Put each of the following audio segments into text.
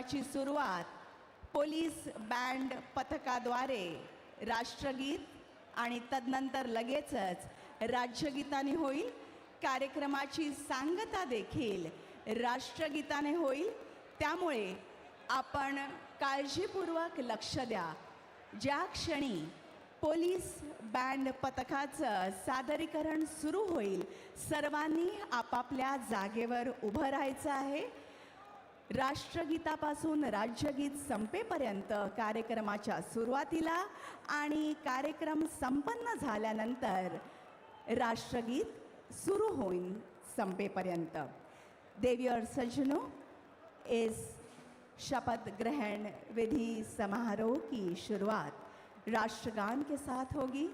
कार्यक्रमाची सुरुवात police band पथकाद्वारे राष्ट्रगीत आणि तदनंतर लगेचच राज्यगीताने होईल. कार्यक्रमाची सांगता देखील राष्ट्रगीताने होईल. त्यामुळे आपण काळजीपूर्वक लक्ष द्या. ज्या क्षणी पोलीस बँड पथकाचं सादरीकरण सुरू होईल सर्वांनी आपापल्या जागेवर उभं राहायचं आहे. राष्ट्रगीतापासून राज्यगीत संपेपर्यंत कार्यक्रमाच्या सुरुवातीला आणि कार्यक्रम संपन्न झाल्यानंतर राष्ट्रगीत सुरू होईल संपेपर्यंत. देवी और सज्जनों इस शपथ ग्रहण विधि समारोह की शुरुआत राष्ट्रगान के साथ होगी।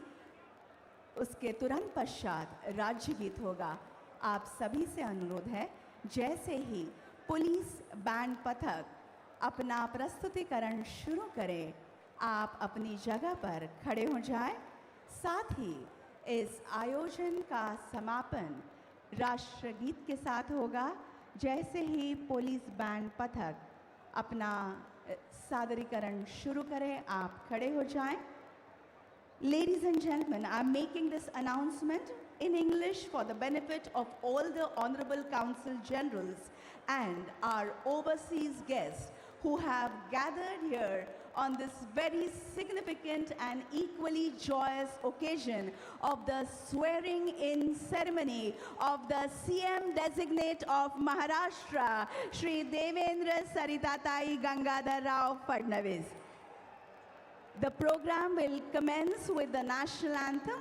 उसके तुरंत पश्चात राज्यगीत होगा। आप सभी से अनुरोध है जैसे ही पुलिस बैंड पथक अपना प्रस्तुतिकरण शुरू करें। आप अपनी जगह पर खड़े हो जाएँ। साथ ही इस आयोजन का समापन राष्ट्रगीत के साथ होगा। जैसे ही पुलिस बैंड पथक अपना सादरीकरण शुरू करें आप खड़े हो जाएँ। Ladies and and gentlemen, I'm making this announcement in English for the benefit of all the Honorable Council Generals and our overseas guests who have gathered here on this very significant and equally joyous occasion of the swearing in ceremony of the CM designate of Maharashtra, Shri Devendra Saritatai Gangadhar Rao Fadnavis. The program will commence with the national anthem,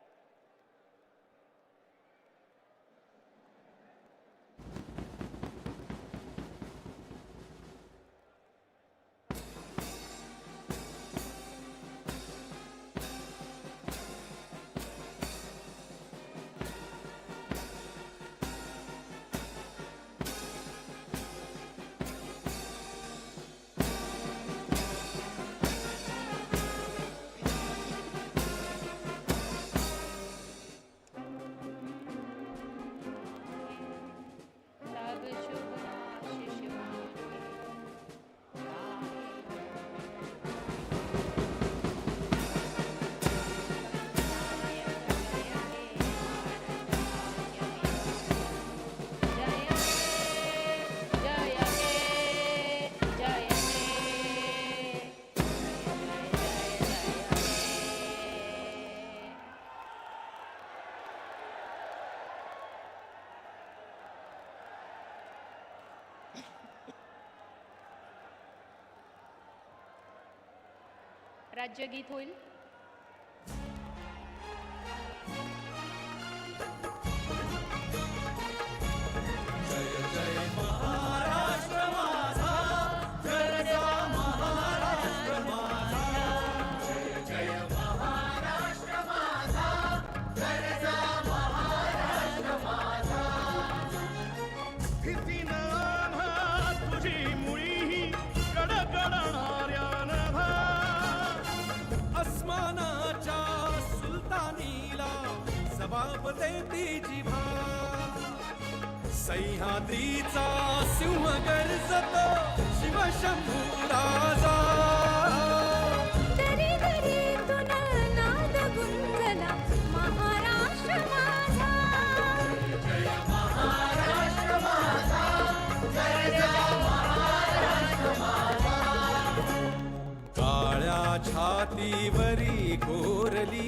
राज्यगीत होईल. देती जिभा सह्याद्रीचा सिंह गर्जतो शिवशंभू राजा. छातीवरी कोरली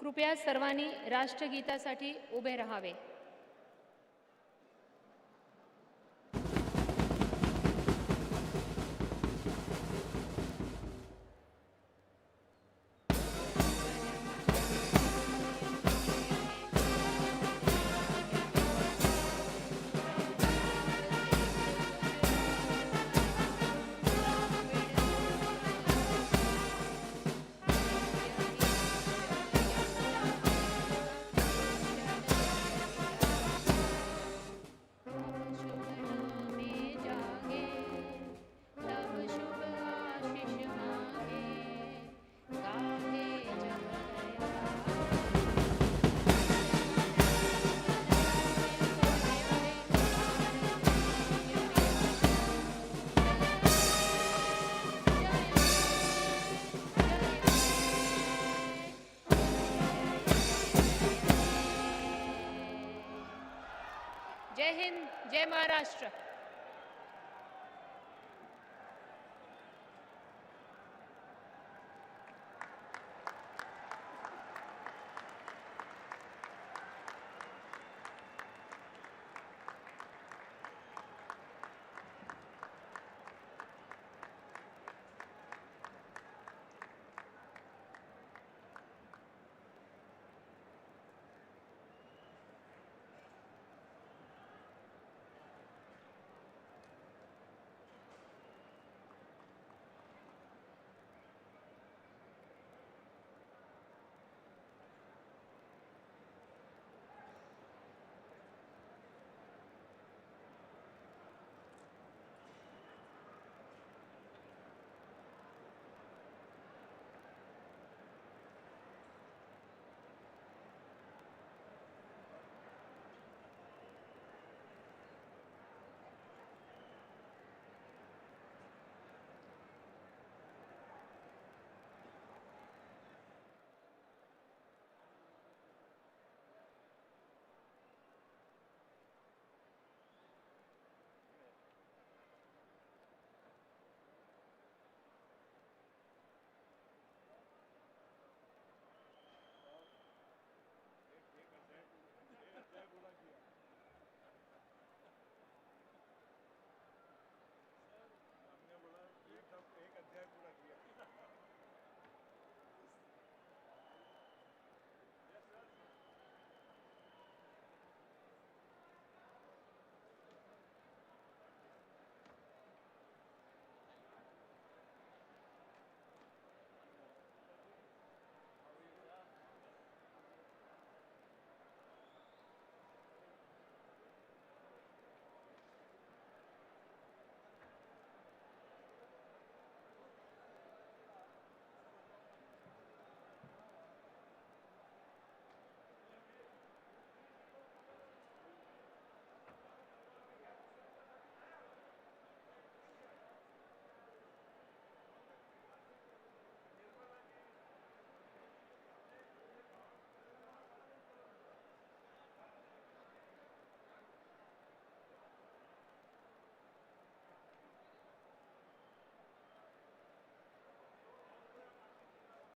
कृपया सर्वांनी राष्ट्रगीतासाठी उभे राहावे. जय हिंद जय महाराष्ट्र